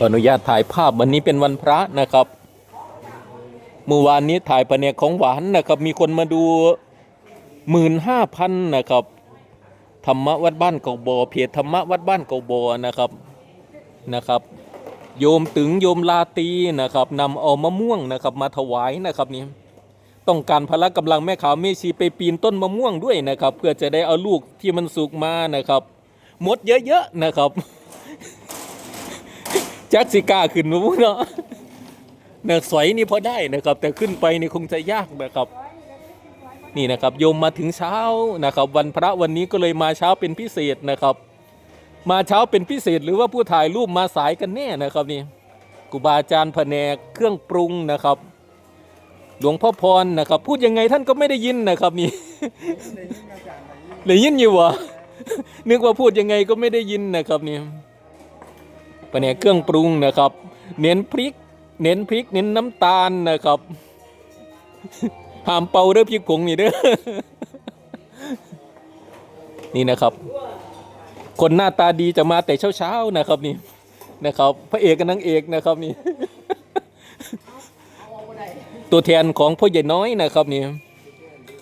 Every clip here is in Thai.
ขออนุญาตถ่ายภาพวันนี้เป็นวันพระนะครับเมื่อวานนี้ถ่ายแผนกของหวานนะครับ มีคนมาดูหมื่นห้าพันนะครับ ธรรมวัดบ้านเก่าบอเพจธรรมวัดบ้านเก่าบอนะครับนะครับ โยมตึงโยมลาตีนะครับนำเอามะม่วงนะครับ มาถวายนะครับนี่ต้องการพละกำลังแม่ขาวเมชีไปปีนต้นมะม่วงด้วยนะครับ เพื่อจะได้เอาลูกที่มันสุกมานะครับ มดเยอะๆนะครับ จักสิกล้าขึ้นมาพูดเนาะเนี่ยสอยนี่พอได้นะครับ แต่ขึ้นไปนี่คงจะยากนะครับ นี่นะครับโยมมาถึงเช้านะครับ วันพระวันนี้ก็เลยมาเช้าเป็นพิเศษนะครับ มาเช้าเป็นพิเศษหรือว่าผู้ถ่ายรูปมาสายกันแน่นะครับนี่ครูบาอาจารย์แผนกเครื่องปรุงนะครับ หลวงพ่อพรนะครับ พูดยังไงท่านก็ไม่ได้ยินนะครับนี่ได้ยินอยู่วะนึกว่าพูดยังไงก็ไม่ได้ยินนะครับนี่ แผนกเครื่องปรุงนะครับ เน้นพริก เน้นพริก เน้นน้ำตาลนะครับห้ามเป่าเด้อพริกผงนี่เด้อนี่นะครับ คนหน้าตาดีจะมาแต่เช้าๆนะครับนี่นะครับ พระเอกกับนางเอกนะครับนี่ ตัวแทนของพ่อใหญ่น้อยนะครับนี่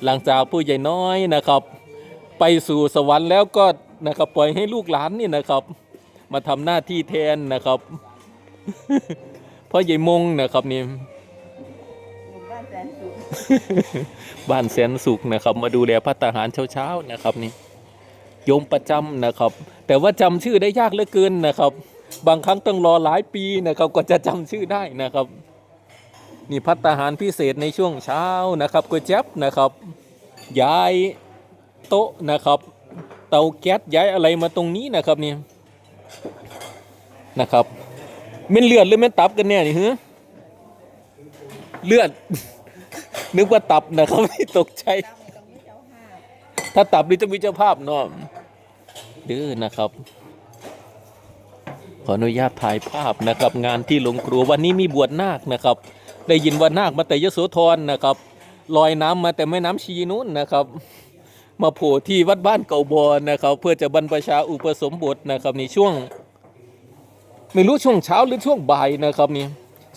หลังจากผู้ใหญ่น้อยนะครับ ไปสู่สวรรค์แล้วก็นะครับปล่อยให้ลูกหลานนี่นะครับ มาทำหน้าที่แทนนะครับ พ่อใหญ่มงนะครับนี่บ้านแสนสุขบ้านแสนสุขนะครับ มาดูแลพัตตาหารเช้าๆนะครับนี่โยมประจำนะครับ แต่ว่าจำชื่อได้ยากเหลือเกินนะครับ บางครั้งต้องรอหลายปีนะครับก็จะจำชื่อได้นะครับ นี่พัตตาหารพิเศษในช่วงเช้านะครับก๋วยจั๊บนะครับ ย้ายโต๊ะนะครับ เตาแก๊สย้ายอะไรมาตรงนี้นะครับนี่ นะครับเป็นเลือดหรือเป็นตับกันเนี่ยนี่ฮะเลือด นึกว่าตับนะครับตกใจตามตรงนี้เจ้าห้าถ้าตับนี่จะมีเจ้าภาพเนาะดื้อนะครับ ขออนุญาตถ่ายภาพนะครับ งานที่หลวงครัววันนี้มีบวชนาคนะครับ ได้ยินว่านาคมาแต่ยโสธรนะครับลอยน้ำมาแต่แม่น้ำชีนู้นนะครับ มาโผล่ที่วัดบ้านเก่าบอนนะครับ เพื่อจะบรรพชาอุปสมบทนะครับในช่วง ไม่รู้ช่วงเช้าหรือช่วงบ่ายนะครับนี่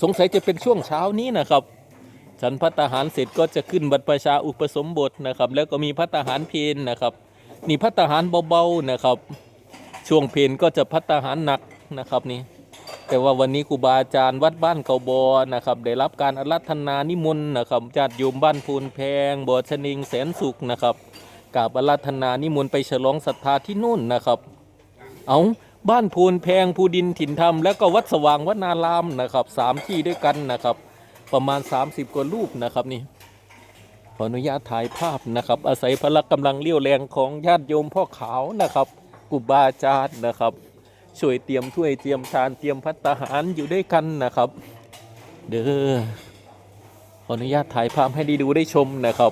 สงสัยจะเป็นช่วงเช้านี้นะครับ ฉันพัตตาหารเสร็จก็จะขึ้นบรรพชาอุปสมบทนะครับ แล้วก็มีพัตตาหารเพนนะครับนี่พัตตาหารเบาๆนะครับ ช่วงเพนก็จะพัตตาหารหนักนะครับนี่แต่ว่าวันนี้ครูบาอาจารย์วัดบ้านเกาบอนะครับ ได้รับการอารัธนานิมนต์นะครับจากโยมบ้านพูนแพงบอชนิงแสนสุขนะครับกราบอารัธนานิมนต์ไปฉลองศรัทธาที่นู่นนะครับ เอา บ้านพูนแพงภูดินถิ่นธรรมแล้วก็วัดสว่างวัดนารามนะครับสามที่ด้วยกันนะครับ ประมาณ 30 กว่ารูปนะครับนี่ขออนุญาตถ่ายภาพนะครับ อาศัยพละกำลังเลี้ยวแรงของญาติโยมพ่อขาวนะครับกุบาจารย์นะครับ ช่วยเตรียมถ้วยเตรียมชานเตรียมพัตตาหารอยู่ด้วยกันนะครับ เด้อขออนุญาตถ่ายภาพให้ได้ดูได้ชมนะครับ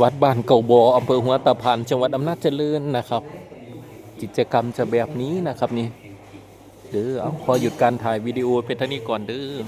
วัดบ้านเก่าบออำเภอหัวตะพานจังหวัดอำนาจเจริญนะครับ กิจกรรมจะแบบนี้นะครับนี่เด้อเอาขอหยุดการถ่ายวิดีโอเพชรนี้ก่อนเด้อ